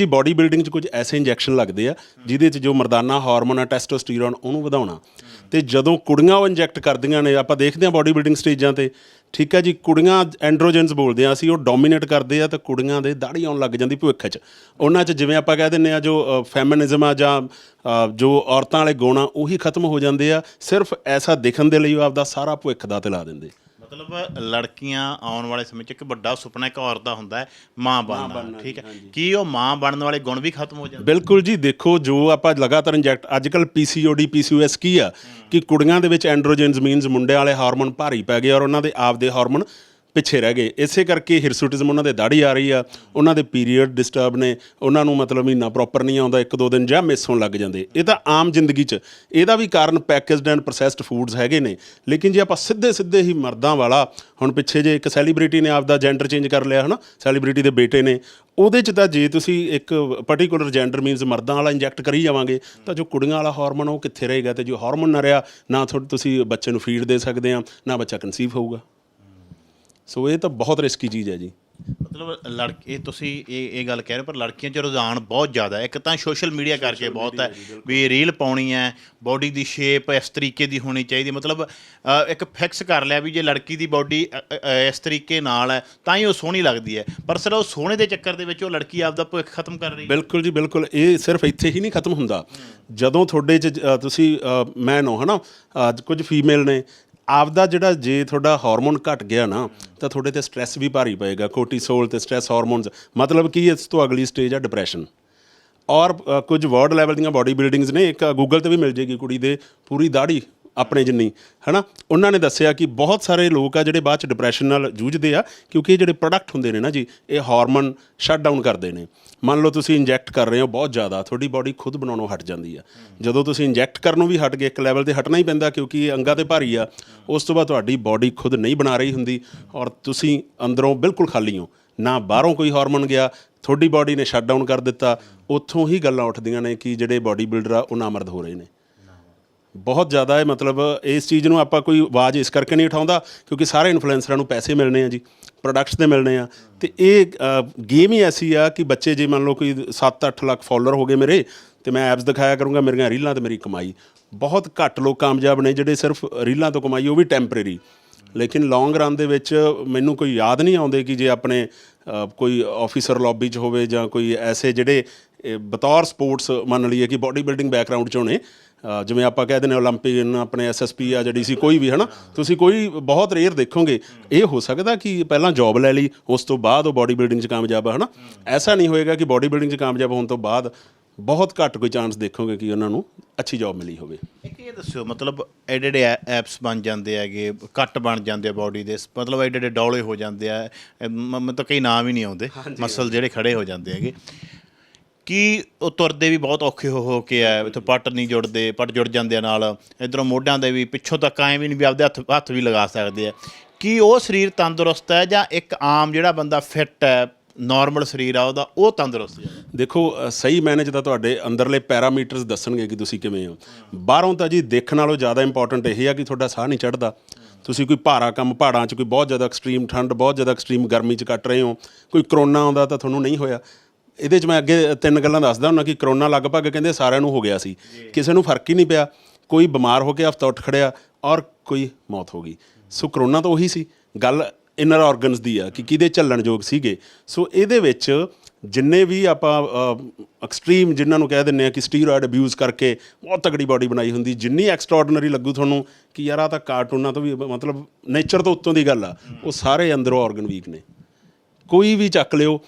ਜੀ body building 'ਚ ਕੁਝ ਐਸੇ ਇੰਜੈਕਸ਼ਨ ਲੱਗਦੇ ਆ, ਜਿਹਦੇ 'ਚ ਜੋ ਮਰਦਾਨਾ ਹਾਰਮੋਨ ਆ ਟੈਸਟੋਸਟੀਰੋਨ ਉਹਨੂੰ ਵਧਾਉਣਾ। ਤੇ ਜਦੋਂ ਕੁੜੀਆਂ ਉਹ ਇੰਜੈਕਟ ਕਰਦੀਆਂ ਨੇ, ਆਪਾਂ ਦੇਖਦੇ ਆ ਬਾਡੀ ਬਿਲਡਿੰਗ ਸਟੇਜਾਂ ਤੇ, ਠੀਕ ਹੈ ਜੀ, ਕੁੜੀਆਂ ਐਂਡਰੋਜਨਸ ਬੋਲਦੇ ਆ, ਅਸੀਂ ਉਹ ਡੋਮੀਨੇਟ ਕਰਦੇ ਆ, ਤਾਂ ਕੁੜੀਆਂ ਦੇ ਦਾੜੀ ਆਉਣ ਲੱਗ ਜਾਂਦੀ ਭਵਿੱਖ 'ਚ। ਉਹਨਾਂ 'ਚ ਜਿਵੇਂ ਆਪਾਂ ਕਹਿ ਦਿੰਨੇ ਆ ਜੋ ਫੈਮਿਨਿਜ਼ਮ ਆ ਜਾਂ ਜੋ ਔਰਤਾਂ ਵਾਲੇ ਗੁਣ ਆ, ਉਹੀ ਖਤਮ ਹੋ ਜਾਂਦੇ ਆ, ਸਿਰਫ ਐਸਾ ਦਿਖਣ ਦੇ ਲਈ ਉਹ ਆਪਦਾ ਸਾਰਾ ਭਵਿੱਖ ਦਾ ਤੇ ਲਾ ਦਿੰਦੇ। ਮਤਲਬ ਲੜਕੀਆਂ ਆਉਣ ਵਾਲੇ ਸਮੇਂ 'ਚ ਇੱਕ ਵੱਡਾ ਸੁਪਨਾ ਇੱਕ ਔਰਤ ਦਾ ਹੁੰਦਾ ਹੈ ਮਾਂ ਬਣਨਾ ਠੀਕ ਹੈ। ਕੀ ਉਹ ਮਾਂ ਬਣਨ ਵਾਲੇ ਗੁਣ ਵੀ ਖਤਮ ਹੋ ਜਾਂਦੇ ਬਿਲਕੁਲ ਜੀ ਦੇਖੋ ਜੋ ਆਪਾਂ ਲਗਾਤਾਰ ਇੰਜੈਕਟ ਅੱਜ ਕੱਲ ਪੀਸੀਓਡੀ ਪੀਸੀਓਐਸ ਕੀ ਆ? ਕਿ ਕੁੜੀਆਂ ਦੇ ਵਿੱਚ ਐਂਡਰੋਜਨਸ ਮੀਨਸ ਮੁੰਡਿਆਂ ਵਾਲੇ ਹਾਰਮੋਨ ਭਾਰੀ ਪੈ ਗਏ ਔਰ ਉਹਨਾਂ ਦੇ ਆਪਦੇ ਹਾਰਮੋਨ ਪਿੱਛੇ ਰਹਿ ਗਏ। ਇਸੇ ਕਰਕੇ ਹਿਰਸੂਟਿਜ਼ਮ ਉਹਨਾਂ ਦੇ ਦਾੜੀ ਆ ਰਹੀ ਆ। ਉਹਨਾਂ ਦੇ ਪੀਰੀਅਡ ਡਿਸਟਰਬ ਨੇ। ਉਹਨਾਂ ਨੂੰ ਮਤਲਬ ਮਹੀਨਾ ਪ੍ਰੋਪਰ ਨਹੀਂ ਆਉਂਦਾ, ਇੱਕ ਦੋ ਦਿਨ ਜਾਂ ਮਿਸ ਹੋਣ ਲੱਗ ਜਾਂਦੇ। ਇਹ ਤਾਂ ਆਮ ਜ਼ਿੰਦਗੀ 'ਚ। ਇਹਦਾ ਵੀ ਕਾਰਨ ਪੈਕੇਜਡ ਐਂਡ ਪ੍ਰੋਸੈਸਡ ਫੂਡਸ ਹੈਗੇ ਨੇ। ਲੇਕਿਨ ਜੇ ਆਪਾਂ ਸਿੱਧੇ ਸਿੱਧੇ ਹੀ ਮਰਦਾਂ ਵਾਲਾ, ਹੁਣ ਪਿੱਛੇ ਜੇ ਇੱਕ ਸੈਲੀਬ੍ਰਿਟੀ ਨੇ ਆਪਦਾ ਜੈਂਡਰ ਚੇਂਜ ਕਰ ਲਿਆ, ਹਨਾ? ਸੈਲੀਬ੍ਰਿਟੀ ਦੇ ਬੇਟੇ ਨੇ। ਉਹਦੇ 'ਚ ਤਾਂ ਜੇ ਤੁਸੀਂ ਇੱਕ ਪਾਰਟਿਕੂਲਰ ਜੈਂਡਰ ਮੀਨਸ ਮਰਦਾਂ ਵਾਲਾ ਇੰਜੈਕਟ ਕਰੀ ਜਾਵਾਂਗੇ, ਤਾਂ ਜੋ ਕੁੜੀਆਂ ਵਾਲਾ ਹਾਰਮੋਨ ਉਹ ਕਿੱਥੇ ਰਹੇਗਾ ਤੇ ਜੋ ਹਾਰਮੋਨ ਨਾ ਰਿਹਾ, ਨਾ ਥੋੜ੍ਹੀ ਤੁਸੀਂ ਬੱਚੇ ਨੂੰ ਫੀਡ ਦੇ ਸਕਦੇ ਆ, ਨਾ ਬੱਚਾ ਕਨਸੀਵ ਹੋਊਗਾ। ਸੋ ਇਹ ਤਾਂ ਬਹੁਤ ਰਿਸਕੀ ਚੀਜ਼ ਹੈ ਜੀ। ਮਤਲਬ ਲੜਕੇ ਤੁਸੀਂ ਇਹ ਇਹ ਗੱਲ ਕਹਿ ਰਹੇ ਹੋ, ਪਰ ਲੜਕੀਆਂ 'ਚ ਰੁਝਾਨ ਬਹੁਤ ਜ਼ਿਆਦਾ ਹੈ। ਇੱਕ ਤਾਂ ਸੋਸ਼ਲ ਮੀਡੀਆ ਕਰਕੇ ਬਹੁਤ ਹੈ ਵੀ ਰੀਲ ਪਾਉਣੀ ਹੈ ਬਾਡੀ ਦੀ ਸ਼ੇਪ ਇਸ ਤਰੀਕੇ ਦੀ ਹੋਣੀ ਚਾਹੀਦੀ। ਮਤਲਬ ਅ, ਇੱਕ ਫਿਕਸ ਕਰ ਲਿਆ ਵੀ ਜੇ ਲੜਕੀ ਦੀ ਬਾਡੀ ਇਸ ਤਰੀਕੇ ਨਾਲ ਹੈ ਤਾਂ ਹੀ ਉਹ ਸੋਹਣੀ ਲੱਗਦੀ ਹੈ। ਪਰ ਸਰ ਉਹ ਸੋਹਣੇ ਦੇ ਚੱਕਰ ਦੇ ਵਿੱਚ ਉਹ ਲੜਕੀ ਆਪਦਾ ਭਵਿੱਖ ਖਤਮ ਕਰ ਰਹੀ ਹੈ। ਬਿਲਕੁਲ ਜੀ ਬਿਲਕੁਲ। ਇਹ ਸਿਰਫ ਇੱਥੇ ਹੀ ਨਹੀਂ ਖਤਮ ਹੁੰਦਾ। ਜਦੋਂ ਤੁਹਾਡੇ ਚ ਅ, ਤੁਸੀਂ ਮੈਨ ਹੋ ਹਨਾ ਅੱਜ ਕੁਝ ਫੀਮੇਲ ਨੇ ਆਪਦਾ ਜਿਹੜਾ ਜੇ ਤੁਹਾਡਾ ਹਾਰਮੋਨ ਘਟ ਗਿਆ ਨਾ, ਤਾਂ ਤੁਹਾਡੇ ਤੇ ਸਟ੍ਰੈਸ ਵੀ ਭਾਰੀ ਪਏਗਾ ਕੋਰਟੀਸੋਲ ਤੇ ਸਟ੍ਰੈਸ ਹਾਰਮੋਨਸ ਮਤਲਬ ਕੀ ਇਸ ਤੋਂ ਅਗਲੀ ਸਟੇਜ ਆ ਡਿਪਰੈਸ਼ਨ ਔਰ ਕੁਝ ਵਰਡ ਲੈਵਲ ਦੀਆਂ ਬਾਡੀ ਬਿਲਡਿੰਗਸ ਨੇ, ਇੱਕ ਗੂਗਲ ਤੇ ਵੀ ਮਿਲ ਜੇਗੀ ਕੁੜੀ ਦੇ, ਪੂਰੀ ਦਾੜੀ ਆਪਣੇ ਜਿੰਨੀ, ਹਨਾ? ਉਹਨਾਂ ਨੇ ਦੱਸਿਆ ਕਿ ਬਹੁਤ ਸਾਰੇ ਲੋਕ ਆ ਜਿਹੜੇ ਬਾਅਦ ਚ ਡਿਪਰੈਸ਼ਨ ਨਾਲ ਜੂਝਦੇ ਆ, ਕਿਉਂਕਿ ਇਹ ਜਿਹੜੇ ਪ੍ਰੋਡਕਟ ਹੁੰਦੇ ਨੇ ਨਾ ਜੀ, ਇਹ ਹਾਰਮੋਨ ਸ਼ਟ ਡਾਊਨ ਕਰਦੇ ਨੇ। ਮੰਨ ਲਓ ਤੁਸੀਂ ਇੰਜੈਕਟ ਕਰ ਰਹੇ ਹੋ ਬਹੁਤ ਜ਼ਿਆਦਾ, ਤੁਹਾਡੀ ਬਾਡੀ ਖੁਦ ਬਣਾਉਣੋਂ ਹਟ ਜਾਂਦੀ ਆ। ਜਦੋਂ ਤੁਸੀਂ ਇੰਜੈਕਟ ਕਰਨੋਂ ਵੀ ਹਟ ਗਏ, ਇੱਕ ਲੈਵਲ ਤੇ ਹਟਣਾ ਹੀ ਪੈਂਦਾ ਕਿਉਂਕਿ ਇਹ ਅੰਗਾਂ ਤੇ ਭਾਰੀ ਆ, ਉਸ ਤੋਂ ਬਾਅਦ ਤੁਹਾਡੀ ਬਾਡੀ ਖੁਦ ਨਹੀਂ ਬਣਾ ਰਹੀ ਹੁੰਦੀ ਔਰ ਤੁਸੀਂ ਅੰਦਰੋਂ ਬਿਲਕੁਲ ਖਾਲੀ ਹੋ। ਨਾ ਬਾਹਰੋਂ ਕੋਈ ਹਾਰਮੋਨ ਗਿਆ, ਤੁਹਾਡੀ ਬਾਡੀ ਨੇ ਸ਼ਟ ਡਾਊਨ ਕਰ ਦਿੱਤਾ। ਉੱਥੋਂ ਹੀ ਗੱਲਾਂ ਉੱਠਦੀਆਂ ਨੇ ਕਿ ਜਿਹੜੇ ਬਾਡੀ ਬਿਲਡਰ ਆ, ਉਹ ਨਾਮਰਦ ਹੋ ਰਹੇ ਨੇ। ਬਹੁਤ ਜ਼ਿਆਦਾ ਹੈ, ਮਤਲਬ ਇਸ ਚੀਜ਼ ਨੂੰ ਆਪਾਂ ਕੋਈ ਆਵਾਜ਼ ਇਸ ਕਰਕੇ ਨਹੀਂ ਉਠਾਉਂਦਾ ਕਿਉਂਕਿ ਸਾਰੇ ਇਨਫਲੂਐਂਸਰਾਂ ਨੂੰ ਪੈਸੇ ਮਿਲਣੇ ਆ ਜੀ ਪ੍ਰੋਡਕਟਸ ਦੇ ਮਿਲਣੇ ਆ। ਤੇ ਇਹ ਗੇਮ ਹੀ ਐਸੀ ਆ ਕਿ ਬੱਚੇ ਜੇ ਮੰਨ ਲਓ ਕੋਈ 7-8 ਲੱਖ ਫਾਲੋਅਰ ਹੋ ਗਏ ਮੇਰੇ, ਤੇ ਮੈਂ ਐਪਸ ਦਿਖਾਇਆ ਕਰੂੰਗਾ, ਮੇਰੀਆਂ ਰੀਲਾਂ ਤੇ ਮੇਰੀ ਕਮਾਈ। ਬਹੁਤ ਘੱਟ ਲੋਕ ਕਾਮਯਾਬ ਨੇ ਜਿਹੜੇ ਸਿਰਫ ਰੀਲਾਂ ਤੋਂ ਕਮਾਈ, ਉਹ ਵੀ ਟੈਂਪਰੇਰੀ ਲੇਕਿਨ ਲੌਂਗ ਰਨ ਦੇ ਵਿੱਚ ਮੈਨੂੰ ਕੋਈ ਯਾਦ ਨਹੀਂ ਆਉਂਦੇ ਕਿ ਜੇ ਆਪਣੇ ਕੋਈ ਆਫੀਸਰ ਲੌਬੀ 'ਚ ਹੋਵੇ ਜਾਂ ਕੋਈ ਐਸੇ ਜਿਹੜੇ ਬਤੌਰ ਸਪੋਰਟਸ ਮੰਨ ਲਈਏ ਕਿ ਬਾਡੀ ਬਿਲਡਿੰਗ ਬੈਕਗ੍ਰਾਉਂਡ 'ਚੋਂ ਨੇ ਜਿਵੇਂ ਆਪਾਂ ਕਹਿ ਦਿੰਦੇ 올림픽 ਆਪਣੇ ਐਸਐਸਪੀ ਆ ਜਿਹੜੀ ਸੀ ਕੋਈ ਵੀ ਹਨਾ ਤੁਸੀਂ ਕੋਈ ਬਹੁਤ ਰੇਅਰ ਦੇਖੋਗੇ ਇਹ ਹੋ ਸਕਦਾ ਕਿ ਪਹਿਲਾਂ ਜੌਬ ਲੈ ਲਈ ਉਸ ਤੋਂ ਬਾਅਦ ਉਹ ਬਾਡੀ ਬਿਲਡਿੰਗ 'ਚ ਕਾਮਯਾਬ ਆ ਹਨਾ ਐਸਾ ਨਹੀਂ ਹੋਏਗਾ ਕਿ ਬਾਡੀ ਬਿਲਡਿੰਗ 'ਚ ਕਾਮਯਾਬ ਹੋਣ ਤੋਂ ਬਾਅਦ ਬਹੁਤ ਘੱਟ ਕੋਈ ਚਾਂਸ ਦੇਖੋਗੇ ਕਿ ਉਹਨਾਂ ਨੂੰ ਅੱਛੀ ਜੌਬ ਮਿਲੀ ਹੋਵੇ ਇੱਕ ਇਹ ਦੱਸਿਓ ਮਤਲਬ ਐਡੇ ਐਡੇ ਐਪਸ ਬਣ ਜਾਂਦੇ ਹੈਗੇ ਕੱਟ ਬਣ ਜਾਂਦੇ ਆ ਬਾਡੀ ਦੇ ਮਤਲਬ ਐਡੇ ਐਡੇ ਡੌਲੇ ਹੋ ਜਾਂਦੇ ਆ ਇਹ ਮ- ਮੈਨੂੰ ਤਾਂ ਕਈ ਨਾਮ ਹੀ ਨਹੀਂ ਆਉਂਦੇ ਮਸਲ ਜਿਹੜੇ ਖੜੇ ਹੋ ਜਾਂਦੇ ਹੈਗੇ ਕਿ ਉਹ ਤੁਰਦੇ ਵੀ ਬਹੁਤ ਔਖੇ ਹੋ ਹੋ ਕੇ ਆ ਇੱਥੋਂ ਪੱਟ ਨਹੀਂ ਜੁੜਦੇ ਪੱਟ ਜੁੜ ਜਾਂਦੇ ਆ ਨਾਲ। ਇਧਰੋਂ ਮੋਢਿਆਂ ਦੇ ਵੀ ਪਿੱਛੋਂ ਤੱਕ ਐਂ ਵੀ ਨਹੀਂ ਵੀ ਆਪਦੇ ਹੱਥ ਹੱਥ ਵੀ ਲਗਾ ਸਕਦੇ ਆ। ਕੀ ਉਹ ਸਰੀਰ ਤੰਦਰੁਸਤ ਹੈ ਜਾਂ ਇੱਕ ਆਮ ਜਿਹੜਾ ਬੰਦਾ ਫਿੱਟ ਹੈ ਨਾਰਮਲ ਸਰੀਰ ਆ ਉਹਦਾ ਉਹ ਤੰਦਰੁਸਤ ਹੈ? ਦੇਖੋ ਅ, ਸਹੀ ਮੈਨੇਜ ਤਾਂ ਤੁਹਾਡੇ ਅੰਦਰਲੇ ਪੈਰਾਮੀਟਰਸ ਦੱਸਣਗੇ ਕਿ ਤੁਸੀਂ ਕਿਵੇਂ ਹੋ। ਬਾਹਰੋਂ ਤਾਂ ਜੀ ਦੇਖਣ ਨਾਲੋਂ ਜ਼ਿਆਦਾ ਇੰਪੋਰਟੈਂਟ ਇਹ ਆ ਕਿ ਤੁਹਾਡਾ ਸਾਹ ਨਹੀਂ ਚੜਦਾ ਤੁਸੀਂ ਕੋਈ ਭਾਰਾ ਕੰਮ ਪਹਾੜਾਂ 'ਚ ਕੋਈ ਬਹੁਤ ਜ਼ਿਆਦਾ ਐਕਸਟ੍ਰੀਮ ਠੰਡ ਬਹੁਤ ਜ਼ਿਆਦਾ ਐਕਸਟ੍ਰੀਮ ਗਰਮੀ 'ਚ ਕੱਟ ਰਹੇ ਹੋ। ਕੋਈ ਕਰੋਨਾ ਆਉਂਦਾ ਤਾਂ ਤੁਹਾਨੂੰ ਨਹੀਂ ਹੋਇਆ। ਇਹਦੇ 'ਚ ਮੈਂ ਅੱਗੇ ਤਿੰਨ ਗੱਲਾਂ ਦੱਸਦਾ ਹੁੰਦਾ ਕਿ ਕਰੋਨਾ ਲਗਭਗ ਕਹਿੰਦੇ ਸਾਰਿਆਂ ਨੂੰ ਹੋ ਗਿਆ ਸੀ। ਕਿਸੇ ਨੂੰ ਫ਼ਰਕ ਹੀ ਨਹੀਂ ਪਿਆ। ਕੋਈ ਬਿਮਾਰ ਹੋ ਕੇ ਹਫਤਾ ਉੱਠ ਖੜਿਆ ਔਰ ਕੋਈ ਮੌਤ ਹੋ ਗਈ। ਸੋ ਕਰੋਨਾ ਤਾਂ ਉਹੀ ਸੀ। ਗੱਲ ਇਨਰ ਆਰਗਨਸ ਦੀ ਆ ਕਿ ਕਿਹਦੇ ਚੱਲਣਯੋਗ ਸੀਗੇ। ਸੋ ਇਹਦੇ ਵਿੱਚ ਜਿੰਨੇ ਵੀ ਆਪਾਂ ਐਕਸਟ੍ਰੀਮ ਜਿਨ੍ਹਾਂ ਨੂੰ ਕਹਿ ਦਿੰਨੇ ਆ ਕਿ ਸਟੀਰੋਇਡ ਅਬਿਊਜ਼ ਕਰਕੇ ਬਹੁਤ ਤਗੜੀ ਬਾਡੀ ਬਣਾਈ ਹੁੰਦੀ ਜਿੰਨੀ ਐਕਸਟਰਾਆਰਡਨਰੀ ਲੱਗੂ ਤੁਹਾਨੂੰ ਕਿ ਯਾਰ ਆ ਤਾਂ ਕਾਰਟੂਨਾਂ ਤੋਂ ਵੀ ਮਤਲਬ ਨੇਚਰ ਤੋਂ ਉੱਤੋਂ ਦੀ ਗੱਲ ਆ ਉਹ ਸਾਰੇ ਅੰਦਰੋਂ ਆਰਗਨ ਵੀਕ ਨੇ। ਕੋਈ ਵੀ ਚੱਕ ਲਿਓ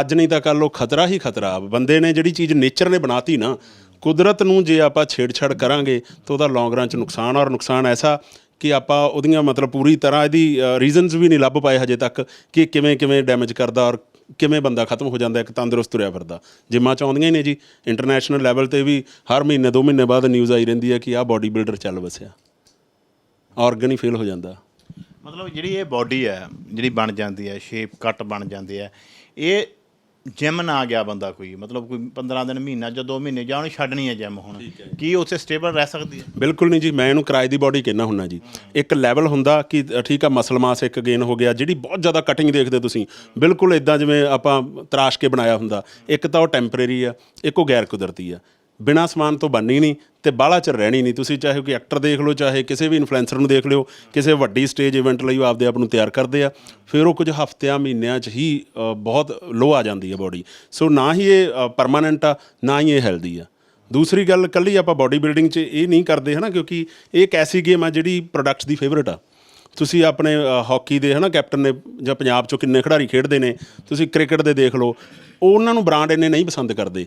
ਅੱਜ ਨਹੀਂ ਤਾਂ ਕੱਲ ਉਹ ਖਤਰਾ ਹੀ ਖਤਰਾ। ਬੰਦੇ ਨੇ ਜਿਹੜੀ ਚੀਜ਼ ਨੇਚਰ ਨੇ ਬਣਾਤੀ ਨਾ, ਕੁਦਰਤ ਨੂੰ ਜੇ ਆਪਾਂ ਛੇੜਛਾੜ ਕਰਾਂਗੇ ਤਾਂ ਉਹਦਾ ਲੌਂਗ ਰਨ ਚ ਨੁਕਸਾਨ, ਔਰ ਨੁਕਸਾਨ ਐਸਾ ਕਿ ਆਪਾਂ ਉਹਦੀਆਂ ਮਤਲਬ ਪੂਰੀ ਤਰ੍ਹਾਂ ਇਹਦੀ ਰੀਜ਼ਨਸ ਵੀ ਨਹੀਂ ਲੱਭ ਪਾਏ ਹਜੇ ਤੱਕ ਕਿ ਕਿਵੇਂ ਕਿਵੇਂ ਡੈਮੇਜ ਕਰਦਾ ਔਰ ਕਿਵੇਂ ਬੰਦਾ ਖਤਮ ਹੋ ਜਾਂਦਾ, ਇੱਕ ਤੰਦਰੁਸਤ ਤੁਰਿਆ ਫਿਰਦਾ। ਜਿੰਮਾਂ ਚ ਆਉਂਦੀਆਂ ਹੀ ਨੇ ਜੀ। ਇੰਟਰਨੈਸ਼ਨਲ ਲੈਵਲ ਤੇ ਵੀ ਹਰ ਮਹੀਨੇ, ਦੋ ਮਹੀਨੇ ਬਾਅਦ ਨਿਊਜ਼ ਆਈ ਰਹਿੰਦੀ ਹੈ ਕਿ ਆਹ ਬਾਡੀ ਬਿਲਡਰ ਚੱਲ ਵਸਿਆ। ਆਰਗਨ ਹੀ ਫੇਲ ਹੋ ਜਾਂਦਾ। ਮਤਲਬ ਜਿਹੜੀ ਇਹ ਬਾਡੀ ਹੈ, ਜਿਹੜੀ ਬਣ ਜਾਂਦੀ ਹੈ ਸ਼ੇਪ ਕੱਟ ਬਣ ਜਾਂਦੀ ਹੈ ਇਹ ਜਿਮ ਨਾ ਗਿਆ ਬੰਦਾ ਕੋਈ ਮਤਲਬ ਕੋਈ 15 ਦਿਨ ਮਹੀਨਾ ਜਾਂ 2 ਮਹੀਨੇ ਜਾਂ ਉਹਨੇ ਛੱਡਣੀ ਹੈ ਜਿਮ ਹੁਣ। ਕੀ ਉੱਥੇ ਸਟੇਬਲ ਰਹਿ ਸਕਦੀ ਹੈ? ਬਿਲਕੁਲ ਨਹੀਂ ਜੀ ਮੈਂ ਇਹਨੂੰ ਕਿਰਾਏ ਦੀ ਬਾਡੀ ਕਹਿਣਾ ਹੁੰਨਾ ਜੀ। ਇੱਕ ਲੈਵਲ ਹੁੰਦਾ ਕਿ ਠੀਕ ਆ ਮਸਲ ਮਾਸ ਇੱਕ ਗੇਨ ਹੋ ਗਿਆ ਜਿਹੜੀ ਬਹੁਤ ਜ਼ਿਆਦਾ ਕਟਿੰਗ ਦੇਖਦੇ ਤੁਸੀਂ। ਬਿਲਕੁਲ ਇਦਾਂ ਜਿਵੇਂ ਆਪਾਂ ਤਰਾਸ਼ ਕੇ ਬਣਾਇਆ ਹੁੰਦਾ। ਇੱਕ ਤਾਂ ਉਹ ਟੈਂਪਰੇਰੀ ਆ ਇੱਕ ਉਹ ਗੈਰ ਕੁਦਰਤੀ ਆ। ਬਿਨਾ ਸਮਾਨ ਤੋਂ ਬਣਨੀ ਨਹੀਂ ਤੇ ਬਾਹਲਾ ਚਿਰ ਰਹਿਣੀ ਨਹੀਂ। ਤੁਸੀਂ ਚਾਹੇ ਕੋਈ ਐਕਟਰ ਦੇਖ ਲਓ ਚਾਹੇ ਕਿਸੇ ਵੀ ਇਨਫਲੂਐਂਸਰ ਨੂੰ ਦੇਖ ਲਿਓ ਕਿਸੇ ਵੱਡੀ ਸਟੇਜ ਇਵੈਂਟ ਲਈ ਉਹ ਆਪਦੇ ਆਪ ਨੂੰ ਤਿਆਰ ਕਰਦੇ ਆ ਫਿਰ ਉਹ ਕੁਝ ਹਫ਼ਤਿਆਂ ਮਹੀਨਿਆਂ 'ਚ ਹੀ ਬਹੁਤ ਲੋ ਆ ਜਾਂਦੀ ਹੈ ਬਾਡੀ ਸੋ ਨਾ ਹੀ ਇਹ ਪਰਮਾਨੈਂਟ ਆ ਨਾ ਹੀ ਇਹ ਹੈਲਦੀ ਆ। ਦੂਸਰੀ ਗੱਲ ਕੱਲੀ ਆਪਾਂ ਬਾਡੀ ਬਿਲਡਿੰਗ 'ਚ ਇਹ ਨਹੀਂ ਕਰਦੇ ਹਨਾ ਕਿਉਂਕਿ ਇਹ ਇੱਕ ਐਸੀ ਗੇਮ ਆ ਜਿਹੜੀ ਪ੍ਰੋਡਕਟਸ ਦੀ ਫੇਵਰਿਟ ਆ। ਤੁਸੀਂ ਆਪਣੇ ਅ, ਹਾਕੀ ਦੇ ਹਨਾ ਕੈਪਟਨ ਨੇ ਜਾਂ ਪੰਜਾਬ 'ਚੋਂ ਕਿੰਨੇ ਖਿਡਾਰੀ ਖੇਡਦੇ ਨੇ ਤੁਸੀਂ ਕ੍ਰਿਕਟ ਦੇ ਦੇਖ ਲਓ ਉਹਨਾਂ ਨੂੰ ਬ੍ਰਾਂਡ ਇੰਨੇ ਨਹੀਂ ਪਸੰਦ ਕਰਦੇ।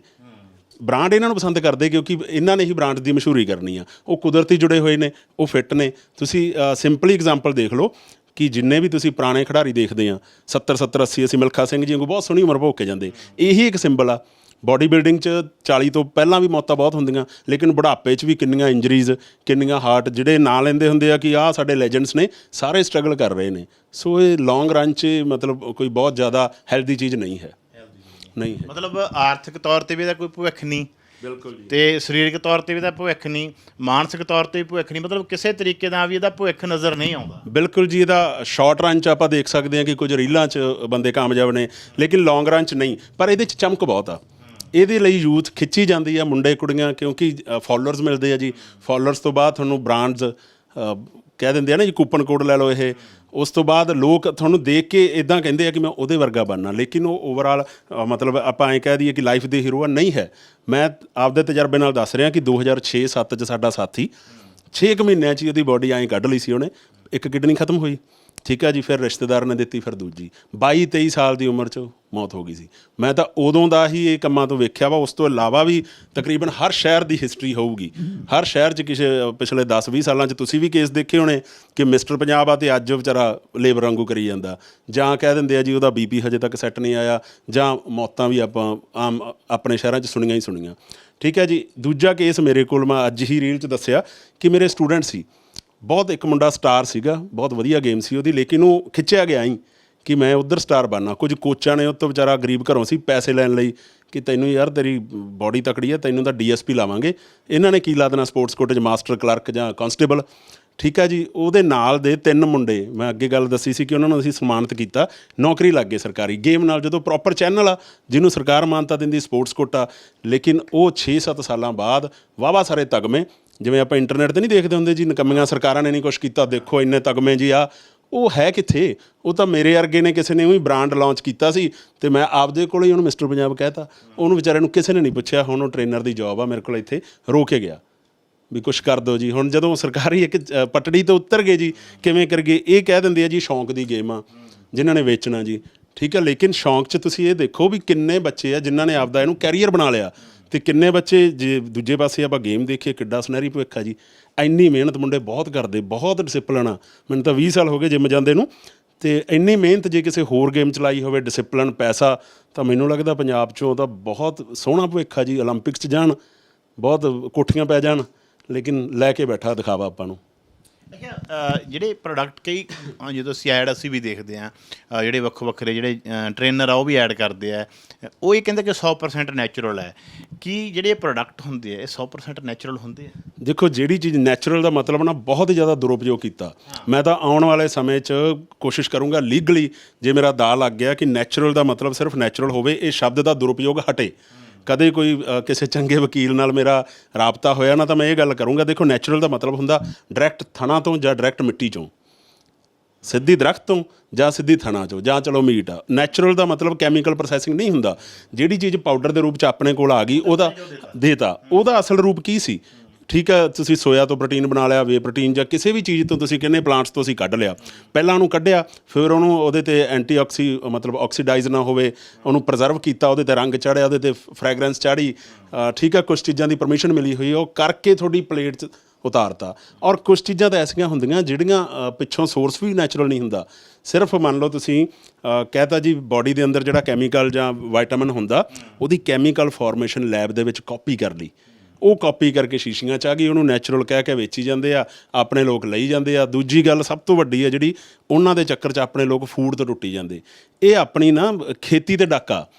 ਬ੍ਰਾਂਡ ਇਹਨਾਂ ਨੂੰ ਪਸੰਦ ਕਰਦੇ ਕਿਉਂਕਿ ਇਹਨਾਂ ਨੇ ਹੀ ਬ੍ਰਾਂਡ ਦੀ ਮਸ਼ਹੂਰੀ ਕਰਨੀ ਆ। ਉਹ ਕੁਦਰਤੀ ਜੁੜੇ ਹੋਏ ਨੇ, ਉਹ ਫਿੱਟ ਨੇ। ਤੁਸੀਂ ਸਿੰਪਲੀ ਐਗਜ਼ਾਮਪਲ ਦੇਖ ਲਓ ਕਿ ਜਿੰਨੇ ਵੀ ਤੁਸੀਂ ਪੁਰਾਣੇ ਖਿਡਾਰੀ ਦੇਖਦੇ ਆ 70 70 80 80 ਮਿਲਖਾ ਸਿੰਘ ਜੀ ਵਾਂਗੂ ਬਹੁਤ ਸੋਹਣੀ ਉਮਰ ਭੋਗ ਕੇ ਜਾਂਦੇ। ਇਹੀ ਇੱਕ ਸਿੰਬਲ ਆ। ਬਾਡੀ ਬਿਲਡਿੰਗ ਚ 40 ਤੋਂ ਪਹਿਲਾਂ ਵੀ ਮੌਤਾਂ ਬਹੁਤ ਹੁੰਦੀਆਂ, ਲੇਕਿਨ ਬੁਢਾਪੇ ਚ ਵੀ ਕਿੰਨੀਆਂ ਇੰਜਰੀਜ਼ ਕਿੰਨੀਆਂ ਹਾਰਟ ਜਿਹੜੇ ਨਾਂ ਲੈਂਦੇ ਹੁੰਦੇ ਆ ਕਿ ਆਹ ਸਾਡੇ ਲੈਜੈਂਡਸ ਨੇ, ਸਾਰੇ ਸਟਰਗਲ ਕਰ ਰਹੇ ਨੇ। ਸੋ ਇਹ ਲੌਂਗ ਰਨ ਚ ਮਤਲਬ ਕੋਈ ਬਹੁਤ ਜ਼ਿਆਦਾ ਹੈਲਦੀ ਚੀਜ਼ ਨਹੀਂ ਹੈ। ਨਹੀਂ ਹੈ। ਮਤਲਬ ਆਰਥਿਕ ਤੌਰ ਤੇ ਵੀ ਇਹਦਾ ਕੋਈ ਭਵਿੱਖ ਨਹੀਂ। ਬਿਲਕੁਲ ਜੀ। ਤੇ ਸਰੀਰਕ ਤੌਰ ਤੇ ਵੀ ਇਹਦਾ ਭਵਿੱਖ ਨਹੀਂ ਮਾਨਸਿਕ ਤੌਰ ਤੇ ਵੀ ਭਵਿੱਖ ਨਹੀਂ ਮਤਲਬ ਕਿਸੇ ਤਰੀਕੇ ਦਾ ਵੀ ਇਹਦਾ ਭਵਿੱਖ ਨਜ਼ਰ ਨਹੀਂ ਆਉਂਦਾ। ਬਿਲਕੁਲ ਜੀ ਇਹਦਾ ਸ਼ਾਰਟ ਰਨ ਚ ਆਪਾਂ ਦੇਖ ਸਕਦੇ ਹਾਂ ਕਿ ਕੁਝ ਰੀਲਾਂ ਚ ਬੰਦੇ ਕਾਮਯਾਬ ਨੇ ਲੇਕਿਨ ਲੌਂਗ ਰਨ ਚ ਨਹੀਂ। ਪਰ ਇਹਦੇ ਚ ਚਮਕ ਬਹੁਤ ਆ। ਇਹਦੇ ਲਈ ਯੂਥ ਖਿੱਚੀ ਜਾਂਦੀ ਆ ਮੁੰਡੇ ਕੁੜੀਆਂ ਕਿਉਂਕਿ ਫਾਲੋਅਰਸ ਮਿਲਦੇ ਆ ਜੀ। ਫਾਲੋਅਰਸ ਤੋਂ ਬਾਅਦ ਤੁਹਾਨੂੰ ਬ੍ਰਾਂਡਸ ਕਹਿ ਦਿੰਦੇ ਆ ਨਾ ਜੀ, ਕੂਪਨ ਕੋਡ ਲੈ ਲਓ ਇਹ। ਉਸ ਤੋਂ ਬਾਅਦ ਲੋਕ ਤੁਹਾਨੂੰ ਦੇਖ ਕੇ ਇਦਾਂ ਕਹਿੰਦੇ ਆ ਕਿ ਮੈਂ ਉਹਦੇ ਵਰਗਾ ਬਣਨਾ। ਲੇਕਿਨ ਉਹ ਓਵਰਆਲ ਮਤਲਬ ਆਪਾਂ ਐਂ ਕਹਿ ਦਈਏ ਕਿ ਲਾਈਫ ਦੇ ਹੀਰੋ ਆ, ਨਹੀਂ ਹੈ। ਮੈਂ ਆਪਦੇ ਤਜਰਬੇ ਨਾਲ ਦੱਸ ਰਿਹਾ ਕਿ 2006-7 ਚ ਸਾਡਾ ਸਾਥੀ 6 ਮਹੀਨਿਆਂ ਚ ਹੀ ਉਹਦੀ ਬਾਡੀ ਐਂ ਕੱਢ ਲਈ ਸੀ ਉਹਨੇ। ਇੱਕ ਕਿਡਨੀ ਖਤਮ ਹੋਈ। ਠੀਕ ਹੈ ਜੀ, ਫਿਰ ਰਿਸ਼ਤੇਦਾਰ ਨੇ ਦਿੱਤੀ ਫਿਰ ਦੂਜੀ। 22 23 ਸਾਲ ਦੀ ਉਮਰ 'ਚ ਮੌਤ ਹੋ ਗਈ ਸੀ। ਮੈਂ ਤਾਂ ਉਦੋਂ ਦਾ ਹੀ ਇਹ ਕੰਮਾਂ ਤੋਂ ਵੇਖਿਆ ਵਾ, ਉਸ ਤੋਂ ਇਲਾਵਾ ਵੀ ਤਕਰੀਬਨ ਹਰ ਸ਼ਹਿਰ ਦੀ ਹਿਸਟਰੀ ਹੋਊਗੀ। ਹਰ ਸ਼ਹਿਰ 'ਚ ਕਿਸੇ, ਪਿਛਲੇ 10 20 ਸਾਲਾਂ 'ਚ ਤੁਸੀਂ ਵੀ ਕੇਸ ਦੇਖੇ ਹੋਣੇ ਕਿ ਮਿਸਟਰ ਪੰਜਾਬ ਆ ਤੇ ਅੱਜ ਵਿਚਾਰਾ ਲੇਬਰ ਵਾਂਗੂ ਕਰੀ ਜਾਂਦਾ। ਜਾਂ ਕਹਿ ਦਿੰਦੇ ਆ ਜੀ, ਉਹਦਾ ਬੀਪੀ ਹਜੇ ਤੱਕ ਸੈੱਟ ਨਹੀਂ ਆਇਆ, ਜਾਂ ਮੌਤਾਂ ਵੀ ਆਪਾਂ ਆਮ ਆਪਣੇ ਸ਼ਹਿਰਾਂ 'ਚ ਸੁਣੀਆਂ ਹੀ ਸੁਣੀਆਂ। ਠੀਕ ਹੈ ਜੀ, ਦੂਜਾ ਕੇਸ ਮੇਰੇ ਕੋਲ ਮੈਂ ਅੱਜ ਹੀ ਰੀਲ 'ਚ ਦੱਸਿਆ ਕਿ ਮੇਰੇ ਸਟੂਡੈਂਟ ਸੀ। ਬਹੁਤ ਇੱਕ ਮੁੰਡਾ ਸਟਾਰ ਸੀਗਾ, ਬਹੁਤ ਵਧੀਆ ਗੇਮ ਸੀ ਉਹਦੀ, ਲੇਕਿਨ ਉਹ ਖਿੱਚਿਆ ਗਿਆ ਹੀ ਕਿ ਮੈਂ ਉਧਰ ਸਟਾਰ ਬਣਨਾ। ਕੁਝ ਕੋਚਾਂ ਨੇ ਉਹ ਤੋਂ ਵਿਚਾਰਾ ਗਰੀਬ ਘਰੋਂ ਸੀ ਪੈਸੇ ਲੈਣ ਲਈ ਕਿ ਤੈਨੂੰ ਯਾਰ ਤੇਰੀ ਬਾਡੀ ਤਕੜੀ ਹੈ ਤੈਨੂੰ ਤਾਂ ਡੀਐਸਪੀ ਲਾਵਾਂਗੇ। ਇਹਨਾਂ ਨੇ ਕੀ ਲਾ ਦੇਣਾ ਸਪੋਰਟਸ ਕੋਟੇ 'ਚ ਮਾਸਟਰ ਕਲਰਕ ਜਾਂ ਕਾਂਸਟੇਬਲ ਠੀਕ ਹੈ ਜੀ, ਉਹਦੇ ਨਾਲ ਦੇ ਤਿੰਨ ਮੁੰਡੇ, ਮੈਂ ਅੱਗੇ ਗੱਲ ਦੱਸੀ ਸੀ ਕਿ ਉਹਨਾਂ ਨੂੰ ਅਸੀਂ ਸਨਮਾਨਿਤ ਕੀਤਾ, ਨੌਕਰੀ ਲੱਗ ਗਈ ਸਰਕਾਰੀ। ਗੇਮ ਨਾਲ ਜਦੋਂ ਪ੍ਰੋਪਰ ਚੈਨਲ ਆ, ਜਿਹਨੂੰ ਸਰਕਾਰ ਮਾਨਤਾ ਦਿੰਦੀ ਸਪੋਰਟਸ ਕੋਟਾ ਲੇਕਿਨ ਉਹ 6-7 ਸਾਲਾਂ ਬਾਅਦ ਵਾਵਾ ਸਾਰੇ ਤਗਮੇ ਜਿਵੇਂ ਆਪਾਂ ਇੰਟਰਨੈਟ ਤੇ ਨਹੀਂ ਦੇਖਦੇ ਹੁੰਦੇ ਜੀ ਨਕਮੀਆਂ ਸਰਕਾਰਾਂ ਨੇ ਨਹੀਂ ਕੁਝ ਕੀਤਾ ਦੇਖੋ ਇੰਨੇ ਤਗਮੇ ਜੀ ਆ। ਉਹ ਹੈ ਕਿੱਥੇ? ਉਹ ਤਾਂ ਮੇਰੇ ਵਰਗੇ ਨੇ ਕਿਸੇ ਨੇ ਉਹੀ ਬ੍ਰਾਂਡ ਲਾਂਚ ਕੀਤਾ ਸੀ ਤੇ ਮੈਂ ਆਪਦੇ ਕੋਲ ਹੀ ਉਹਨੂੰ ਮਿਸਟਰ ਪੰਜਾਬ ਕਹਿਤਾ। ਉਹਨੂੰ ਵਿਚਾਰੇ ਨੂੰ ਕਿਸੇ ਨੇ ਨਹੀਂ ਪੁੱਛਿਆ ਹੁਣ ਉਹ ਟ੍ਰੇਨਰ ਦੀ ਜੌਬ ਆ ਮੇਰੇ ਕੋਲ ਇੱਥੇ ਰੋ ਕੇ ਗਿਆ। ਵੀ ਕੁਛ ਕਰ ਦਿਓ ਜੀ। ਹੁਣ ਜਦੋਂ ਸਰਕਾਰੀ ਇੱਕ ਅ, ਪਟੜੀ ਤੋਂ ਉਤਰ ਗਏ ਜੀ ਕਿਵੇਂ ਕਰਗੇ ਇਹ ਕਹਿ ਦਿੰਦੇ ਆ ਜੀ ਸ਼ੌਂਕ ਦੀ ਗੇਮ ਆ ਜਿਨ੍ਹਾਂ ਨੇ ਵੇਚਣਾ ਜੀ। ਠੀਕ ਹੈ ਲੇਕਿਨ ਸ਼ੌਂਕ 'ਚ ਤੁਸੀਂ ਇਹ ਦੇਖੋ ਵੀ ਕਿੰਨੇ ਬੱਚੇ ਆ ਜਿਨ੍ਹਾਂ ਨੇ ਆਪਦਾ ਇਹਨੂੰ ਕੈਰੀਅਰ ਬਣਾ ਲਿਆ। ਤੇ ਕਿੰਨੇ ਬੱਚੇ ਜੇ ਦੂਜੇ ਪਾਸੇ ਆਪਾਂ ਗੇਮ ਦੇਖੀਏ, ਕਿੱਡਾ ਸੁਨਹਿਰੀ ਭਵਿੱਖ ਜੀ। ਇੰਨੀ ਮਿਹਨਤ ਮੁੰਡੇ ਬਹੁਤ ਕਰਦੇ, ਬਹੁਤ ਡਿਸਪਲਿਨ ਆ। ਮੈਨੂੰ ਤਾਂ 20 ਸਾਲ ਹੋ ਗਏ ਜਿੰਮ ਜਾਂਦੇ ਨੂੰ। ਤੇ ਇੰਨੀ ਮਿਹਨਤ ਜੇ ਕਿਸੇ ਹੋਰ ਗੇਮ ਚਲਾਈ ਹੋਵੇ ਡਿਸਪਲਿਨ ਪੈਸਾ, ਤਾਂ ਮੈਨੂੰ ਲੱਗਦਾ ਪੰਜਾਬ ਚੋਂ ਤਾਂ ਬਹੁਤ ਸੋਹਣਾ ਭਵਿੱਖ ਆ ਜੀ। 올림픽ਸ ਚ ਜਾਣ, ਬਹੁਤ ਕੋਠੀਆਂ ਪੈ ਜਾਣ, ਲੇਕਿਨ ਲੈ ਕੇ ਬੈਠਾ ਦਿਖਾਵਾ ਆਪਾਂ ਨੂੰ। ਅੱਛਾ ਜਿਹੜੇ ਪ੍ਰੋਡਕਟ ਕਈ ਜਦੋਂ ਅਸੀਂ ਐਡ ਅਸੀਂ ਵੀ ਦੇਖਦੇ ਆ ਜਿਹੜੇ ਵੱਖੋ ਵੱਖਰੇ ਜਿਹੜੇ ਟ੍ਰੇਨਰ ਆ ਉਹ ਵੀ ਐਡ ਕਰਦੇ ਆ। ਉਹ ਇਹ ਕਹਿੰਦੇ ਕਿ 100% ਨੈਚੁਰਲ ਹੈ। ਕੀ ਜਿਹੜੇ ਪ੍ਰੋਡਕਟ ਹੁੰਦੇ ਆ ਇਹ 100% ਨੈਚੁਰਲ ਹੁੰਦੇ ਆ? ਦੇਖੋ ਜਿਹੜੀ ਚੀਜ਼ ਨੈਚੁਰਲ ਦਾ ਮਤਲਬ ਨਾ ਬਹੁਤ ਜ਼ਿਆਦਾ ਦੁਰਉਪਯੋਗ ਕੀਤਾ। ਮੈਂ ਤਾਂ ਆਉਣ ਵਾਲੇ ਸਮੇਂ 'ਚ ਕੋਸ਼ਿਸ਼ ਕਰੂੰਗਾ ਲੀਗਲੀ ਜੇ ਮੇਰਾ ਦਾ ਲੱਗ ਗਿਆ ਕਿ ਨੈਚੁਰਲ ਦਾ ਮਤਲਬ ਸਿਰਫ ਨੈਚੁਰਲ ਹੋਵੇ ਇਹ ਸ਼ਬਦ ਦਾ ਦੁਰਉਪਯੋਗ ਹਟੇ। ਕਦੇ ਕੋਈ ਅ, ਕਿਸੇ ਚੰਗੇ ਵਕੀਲ ਨਾਲ ਮੇਰਾ ਰਾਬਤਾ ਹੋਇਆ ਨਾ ਤਾਂ ਮੈਂ ਇਹ ਗੱਲ ਕਰੂੰਗਾ ਦੇਖੋ ਨੈਚੁਰਲ ਦਾ ਮਤਲਬ ਹੁੰਦਾ ਡਾਇਰੈਕਟ ਥਣਾ ਤੋਂ ਜਾਂ ਡਾਇਰੈਕਟ ਮਿੱਟੀ ਚੋਂ। ਸਿੱਧੀ ਦਰਖਤ ਤੋਂ ਜਾਂ ਸਿੱਧੀ ਥਣਾ ਚੋਂ ਜਾਂ ਚਲੋ ਮੀਟ। ਆ ਨੈਚੁਰਲ ਦਾ ਮਤਲਬ ਕੈਮੀਕਲ ਪ੍ਰੋਸੈਸਿੰਗ ਨਹੀਂ ਹੁੰਦਾ। ਜਿਹੜੀ ਚੀਜ਼ ਪਾਊਡਰ ਦੇ ਰੂਪ ਚ ਆਪਣੇ ਕੋਲ ਆ ਗਈ ਉਹਦਾ ਦੇਤਾ। ਉਹਦਾ ਅਸਲ ਰੂਪ ਕੀ ਸੀ? ਠੀਕ ਹੈ ਤੁਸੀਂ ਸੋਇਆ ਤੋਂ ਪ੍ਰੋਟੀਨ ਬਣਾ ਲਿਆ ਵੇ ਪ੍ਰੋਟੀਨ ਜਾਂ ਕਿਸੇ ਵੀ ਚੀਜ਼ ਤੋਂ ਤੁਸੀਂ ਕਿੰਨੇ ਪਲਾਂਟਸ ਤੋਂ ਅਸੀਂ ਕੱਢ ਲਿਆ। ਪਹਿਲਾਂ ਉਹਨੂੰ ਕੱਢਿਆ ਫਿਰ ਉਹਨੂੰ ਉਹਦੇ ਤੇ ਐਂਟੀਆਕਸੀ ਮਤਲਬ ਆਕਸੀਡਾਈਜ਼ ਨਾ ਹੋਵੇ ਉਹਨੂੰ ਪ੍ਰੀਜ਼ਰਵ ਕੀਤਾ ਉਹਦੇ ਤੇ ਰੰਗ ਚੜਿਆ ਉਹਦੇ ਤੇ ਫ੍ਰੈਗਰੈਂਸ ਚਾੜੀ ਠੀਕ ਹੈ ਕੁਝ ਚੀਜ਼ਾਂ ਦੀ ਪਰਮਿਸ਼ਨ ਮਿਲੀ ਹੋਈ ਉਹ ਕਰਕੇ ਤੁਹਾਡੀ ਪਲੇਟ 'ਚ ਉਤਾਰਤਾ। ਔਰ ਕੁਝ ਚੀਜ਼ਾਂ ਤਾਂ ਐਸੀਆਂ ਹੁੰਦੀਆਂ ਜਿਹੜੀਆਂ ਪਿੱਛੋਂ ਸੋਰਸ ਵੀ ਨੈਚੁਰਲ ਨਹੀਂ ਹੁੰਦਾ। ਸਿਰਫ ਮੰਨ ਲਓ ਤੁਸੀਂ ਅ, ਕਹਤਾ ਜੀ ਬਾਡੀ ਦੇ ਅੰਦਰ ਜਿਹੜਾ ਕੈਮੀਕਲ ਜਾਂ ਵਿਟਾਮਿਨ ਹੁੰਦਾ ਉਹਦੀ ਕੈਮੀਕਲ ਫਾਰਮੇਸ਼ਨ ਲੈਬ ਦੇ ਵਿੱਚ ਕਾਪੀ ਕਰ ਲਈ। ਉਹ ਕਾਪੀ ਕਰਕੇ ਸ਼ੀਸ਼ੀਆਂ ਚ ਆ ਗਈ, ਉਹਨੂੰ ਨੈਚੁਰਲ ਕਹਿ ਕੇ ਵੇਚੀ ਜਾਂਦੇ ਆ, ਆਪਣੇ ਲੋਕ ਲਈ ਜਾਂਦੇ ਆ। ਦੂਜੀ ਗੱਲ ਸਭ ਤੋਂ ਵੱਡੀ ਆ ਜਿਹੜੀ, ਉਹਨਾਂ ਦੇ ਚੱਕਰ 'ਚ ਆਪਣੇ ਲੋਕ ਫੂਡ ਤੋਂ ਟੁੱਟੀ ਜਾਂਦੇ। ਇਹ ਆਪਣੀ ਨਾ ਖੇਤੀ ਤੇ ਡਾਕਾ।